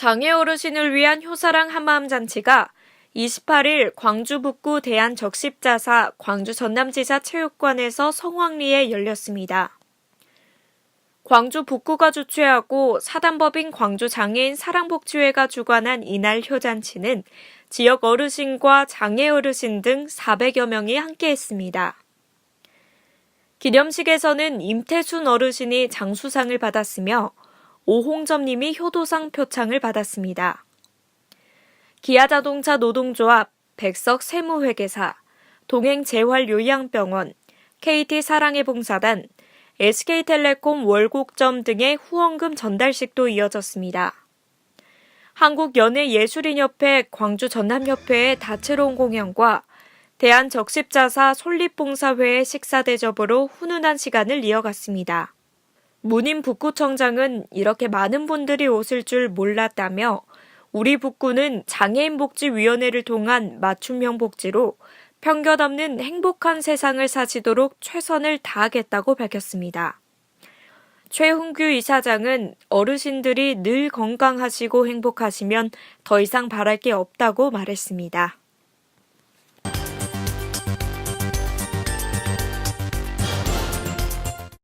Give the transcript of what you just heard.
장애 어르신을 위한 효사랑 한마음 잔치가 28일 광주 북구 대한적십자사 광주 전남지사 체육관에서 성황리에 열렸습니다. 광주 북구가 주최하고 사단법인 광주 장애인 사랑복지회가 주관한 이날 효잔치는 지역 어르신과 장애 어르신 등 400여 명이 함께했습니다. 기념식에서는 임태순 어르신이 장수상을 받았으며 오홍점님이 효도상 표창을 받았습니다. 기아자동차 노동조합, 백석 세무회계사, 동행재활요양병원, KT 사랑의 봉사단, SK텔레콤 월곡점 등의 후원금 전달식도 이어졌습니다. 한국연예예술인협회 광주 전남협회의 다채로운 공연과 대한적십자사 솔립봉사회의 식사 대접으로 훈훈한 시간을 이어갔습니다. 문인 북구청장은 이렇게 많은 분들이 오실 줄 몰랐다며 우리 북구는 장애인 복지위원회를 통한 맞춤형 복지로 편견 없는 행복한 세상을 사시도록 최선을 다하겠다고 밝혔습니다. 최훈규 이사장은 어르신들이 늘 건강하시고 행복하시면 더 이상 바랄 게 없다고 말했습니다.